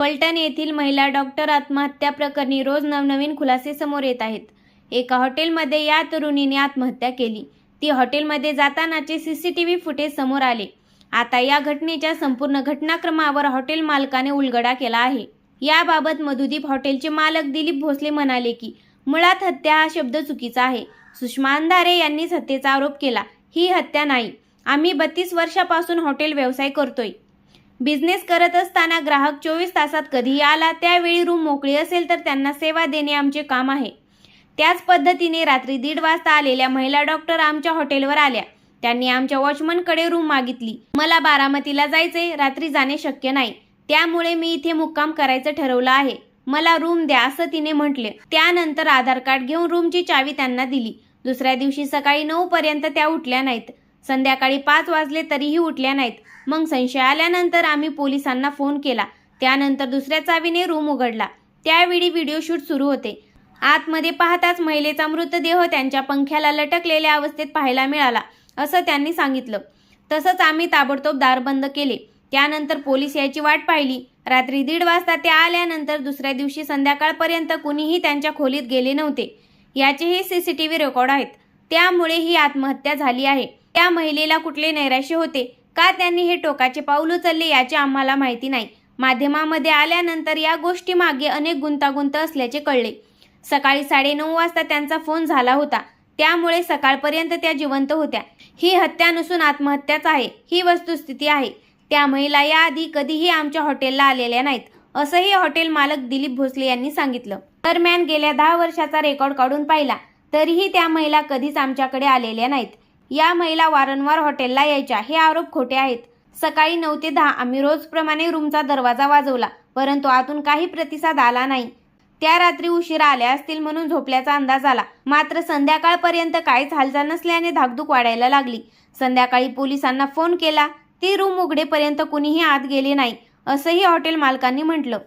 पलटण येथील महिला डॉक्टर आत्महत्या प्रकरणी रोज नवनवीन खुलासे समोर येत आहेत. एका हॉटेलमध्ये या तरुणीने आत्महत्या केली. ती हॉटेलमध्ये जातानाचे सीसीटीव्ही फुटेज समोर आले. आता या घटनेच्या संपूर्ण घटनाक्रमावर हॉटेल मालकाने उलगडा केला आहे. याबाबत मधुदीप हॉटेलचे मालक दिलीप भोसले म्हणाले की मुळात हत्या हा शब्द चुकीचा आहे. सुषमा अंधारे यांनीच हत्येचा आरोप केला. ही हत्या नाही. आम्ही बत्तीस वर्षापासून हॉटेल व्यवसाय करतोय. बिझनेस करत असताना ग्राहक चोवीस तासात कधीही आला त्यावेळी रूम मोकळी असेल तर त्यांना सेवा देणे आमचे काम आहे. त्याच पद्धतीने रात्री दीड वाजता आलेल्या महिला डॉक्टर आमच्या हॉटेलवर आल्या. त्यांनी आमच्या वॉचमनकडे रूम मागितली. मला बारामतीला जायचे रात्री जाणे शक्य नाही. त्यामुळे मी इथे मुक्काम करायचं ठरवलं आहे. मला रूम द्या असं तिने म्हटले. त्यानंतर आधार कार्ड घेऊन रूमची चावी त्यांना दिली. दुसऱ्या दिवशी सकाळी नऊ पर्यंत त्या उठल्या नाहीत. संध्याकाळी पाच वाजले तरीही उठल्या नाहीत. मग संशय आल्यानंतर आम्ही पोलिसांना फोन केला. त्यानंतर दुसऱ्या चावीने रूम उघडला. त्यावेळी व्हिडिओ शूट सुरू होते. आतमध्ये पाहताच महिलेचा मृतदेह त्यांच्या पंख्याला लटकलेल्या अवस्थेत पाहायला मिळाला असं त्यांनी सांगितलं. तसंच आम्ही ताबडतोब दार बंद केले. त्यानंतर पोलीस याची वाट पाहिली. रात्री दीड वाजता त्या आल्यानंतर दुसऱ्या दिवशी संध्याकाळपर्यंत कुणीही त्यांच्या खोलीत गेले नव्हते. याचेही C C T V record आहेत. त्यामुळे ही आत्महत्या झाली आहे. त्या महिलेला कुठले नैराश्य होते? का त्यांनी हे टोकाचे पाऊल उचलले याची आम्हाला माहिती नाही. माध्यमामध्ये आल्यानंतर या गोष्टी मागे अनेक गुंतागुंत असल्याचे कळले. सकाळी साडेनऊ वाजता त्यांचा फोन झाला होता. त्यामुळे सकाळपर्यंत त्या जिवंत होत्या. ही हत्या नसून आत्महत्याच आहे. ही वस्तुस्थिती आहे. त्या महिला याआधी कधीही आमच्या हॉटेलला आलेल्या नाहीत असंही हॉटेल मालक दिलीप भोसले यांनी सांगितलं. दरम्यान गेल्या दहा वर्षाचा रेकॉर्ड काढून पाहिला तरीही त्या महिला कधीच आमच्याकडे आलेल्या नाहीत. या महिला वारंवार हॉटेलला यायच्या. हे आरोप खोटे आहेत. सकाळी नऊ ते दहा आम्ही रोजप्रमाणे रूमचा दरवाजा वाजवला परंतु आतून काही प्रतिसाद आला नाही. त्या रात्री उशिरा आल्या असतील म्हणून झोपल्याचा अंदाज आला. मात्र संध्याकाळपर्यंत काहीच हालचाल नसल्याने धाकधूक वाढायला लागली. संध्याकाळी पोलिसांना फोन केला ती रूम उघडेपर्यंत कुणीही आत गेले नाही असंही हॉटेल मालकांनी म्हटलं.